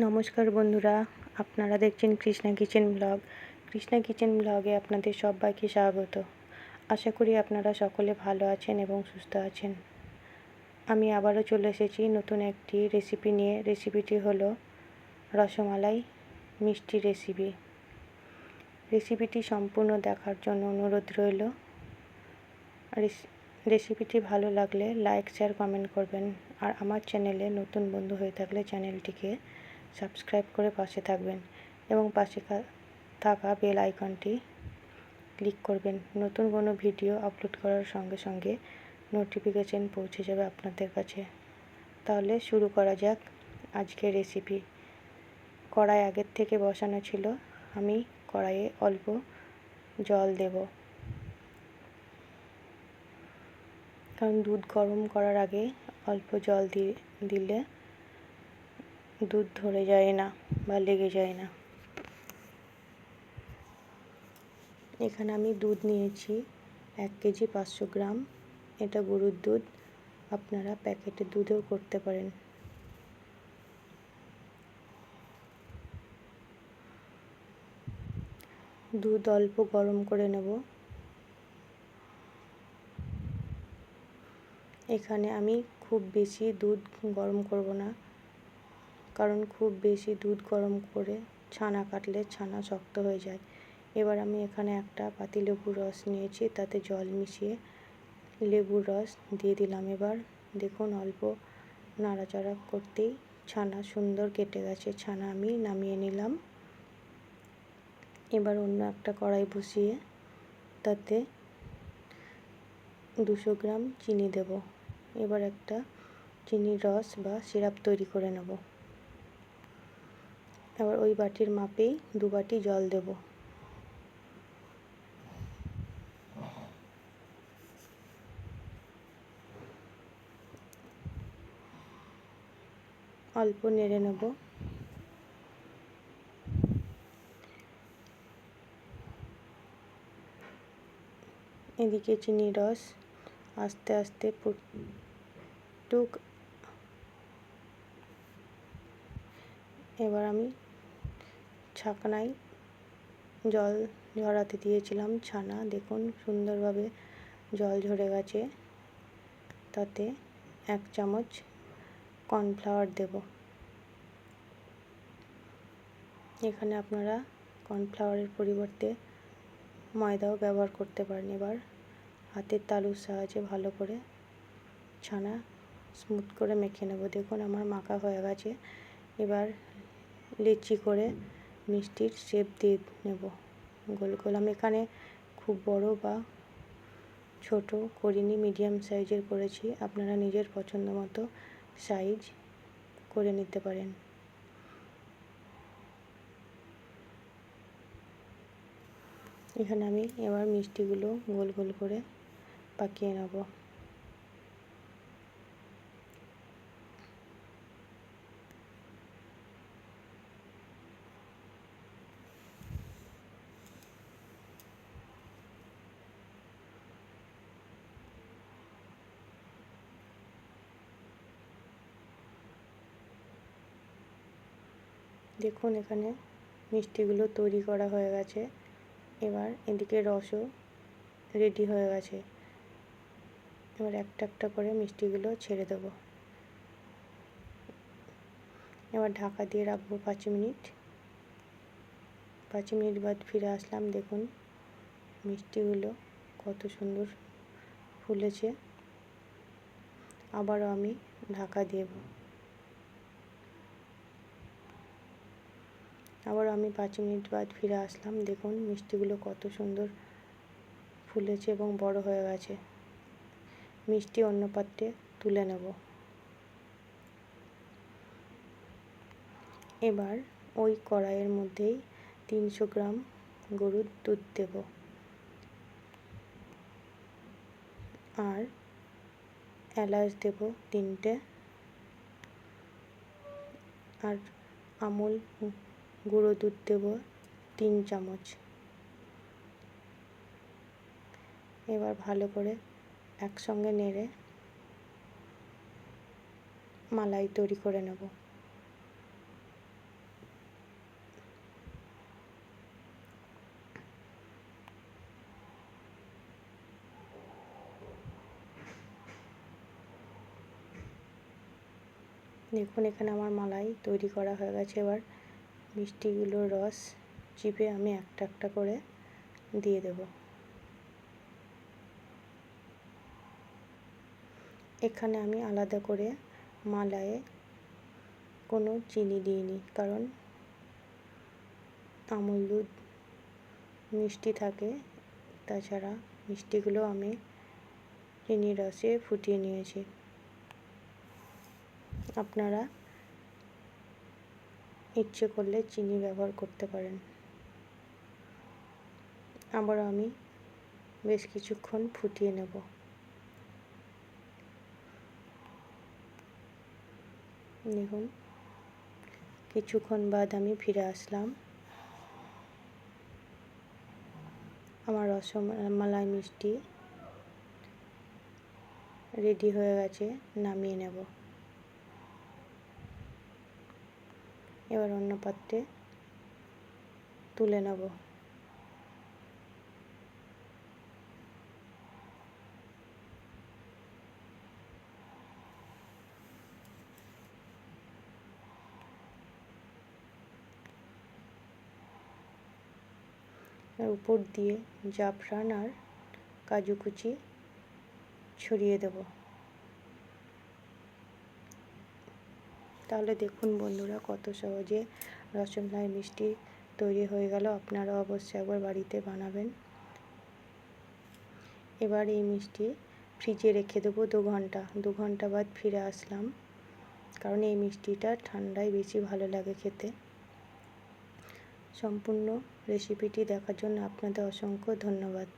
নমস্কার বন্ধুরা, আপনারা দেখছেন Krishna kitchen blog. Krishna kitchen ব্লগে আপনাদের সবাইকে স্বাগত। আশা করি আপনারা সকলে ভালো আছেন এবং সুস্থ আছেন। আমি আবারও চলে এসেছি নতুন একটি রেসিপি নিয়ে। রেসিপিটি হলো রসমালাই মিষ্টি রেসিপি রেসিপিটি সম্পূর্ণ দেখার জন্য অনুরোধ রইল। রেসিপিটি ভালো লাগলে লাইক শেয়ার কমেন্ট করবেন। আর আমার চ্যানেলে নতুন বন্ধু হয়ে থাকলে চ্যানেলটিকে সাবস্ক্রাইব করে পাশে থাকবেন এবং পাশে থাকা বেল আইকনটি ক্লিক করবেন। নতুন কোনো ভিডিও আপলোড করার সঙ্গে সঙ্গে নোটিফিকেশন পৌঁছে যাবে আপনাদের কাছে। তাহলে শুরু করা যাক আজকের রেসিপি। কড়াই আগের থেকে বসানো ছিল, আমি কড়াইয়ে অল্প জল দেব। কারণ দুধ গরম করার আগে অল্প জল দিয়ে দিলে দুধ ধরে যায় না বা লেগে যায় না। এখানে আমি দুধ নিয়েছি, এক কেজি পাঁচশো গ্রাম। এটা গরুর দুধ, আপনারা প্যাকেটের দুধেও করতে পারেন। দুধ অল্প গরম করে নেব। এখানে আমি খুব বেশি দুধ গরম করব না। কারণ খুব বেশি দুধ গরম করে ছানা কাটলে ছানা শক্ত হয়ে যায়। এবার আমি এখানে একটা পাতিলেবুর রস নিয়েছি, তাতে জল মিশিয়ে লেবুর রস দিয়ে দিলাম। এবার দেখুন, অল্প নাড়াচাড়া করতেই ছানা সুন্দর কেটে গেছে। ছানা আমি নামিয়ে নিলাম। এবার অন্য একটা কড়াই বসিয়ে তাতে দুশো গ্রাম চিনি দেব। এবার একটা চিনির রস বা সিরাপ তৈরি করে নেব। এবার ওই বাটির মাপেই দু বাটি জল দেব। অল্প নেড়ে নেব। এদিকে চিনি রস আস্তে আস্তে টুক এবার আমি ছাকনায় জল ঝরাতে দিয়েছিলাম ছানা। দেখুন, সুন্দরভাবে জল ঝরে গেছে। তাতে এক চামচ কর্নফ্লাওয়ার দেব। এখানে আপনারা কর্নফ্লাওয়ারের পরিবর্তে ময়দাও ব্যবহার করতে পারেন। এবার হাতের তালুর সাহায্যে ভালো করে ছানা স্মুথ করে মেখে নেব। দেখুন, আমার মাখা হয়ে গেছে। এবার লিচি করে মিষ্টির শেপ দিয়ে নেব। গোল গোল। আমি এখানে খুব বড় বা ছোট করিনি মিডিয়াম সাইজের করেছি। আপনারা নিজের পছন্দ মতো সাইজ করে নিতে পারেন। এখানে আমি এবার মিষ্টিগুলো গোল গোল করে পাকিয়ে নেব। দেখুন এখানে মিষ্টিগুলো তৈরি করা হয়ে গেছে। এবার এদিকে রসও রেডি হয়ে গেছে। এবার একটা একটা করে মিষ্টিগুলো ছেড়ে দেবো। এবার ঢাকা দিয়ে রাখব পাঁচ মিনিট। পাঁচ মিনিট বাদ ফিরে আসলাম, দেখুন মিষ্টিগুলো কত সুন্দর ফুলেছে। আবারও আমি ঢাকা দেবো আবার আমি পাঁচ মিনিট বাদ ফিরে আসলাম। দেখুন, মিষ্টিগুলো কত সুন্দর ফুলেছে এবং বড় হয়ে গেছে। মিষ্টি অন্য পাত্রে তুলে নেব। এবার ওই কড়াইয়ের মধ্যেই তিনশো গ্রাম গরুর দুধ দেব। আর এলাচ দেব তিনটে। আর আমুল গুঁড়ো দুধ দেব তিন চামচ। এবার ভালো করে একসঙ্গে নেড়ে মালাই তৈরি করে নেব। দেখুন এখানে আমার মালাই তৈরি করা হয়ে গেছে। এবার মিষ্টিগুলোর রস চিপে আমি একটা একটা করে দিয়ে দেব। এখানে আমি আলাদা করে মালায়ে কোনো চিনি দিইনি, কারণ আমুল দুধ মিষ্টি থাকে, তাছাড়া মিষ্টিগুলো আমি চিনির রসে ফুটিয়ে নিয়েছি। আপনারা ইচ্ছে করলে চিনি ব্যবহার করতে পারেন। আবার আমি বেশ কিছুক্ষণ ফুটিয়ে নেব। দেখুন, কিছুক্ষণ বাদ আমি ফিরে আসলাম। আমার রসমালাই মিষ্টি রেডি হয়ে গেছে, নামিয়ে নেব। এবার অন্য পাত্রে তুলে নেব। উপর দিয়ে জাফরান আর কাজু কুচি ছড়িয়ে দেব। তাহলে দেখুন বন্ধুরা, কত সহজে রসমলাই মিষ্টি তৈরি হয়ে গেল। আপনারা অবশ্যই একবার বাড়িতে বানাবেন। এবার এই মিষ্টি ফ্রিজে রেখে দেবো দু ঘণ্টা। দু ঘণ্টা বাদ ফিরে আসলাম, কারণ এই মিষ্টিটা ঠান্ডায় বেশি ভালো লাগে খেতে। সম্পূর্ণ রেসিপিটি দেখার জন্য আপনাদের অসংখ্য ধন্যবাদ।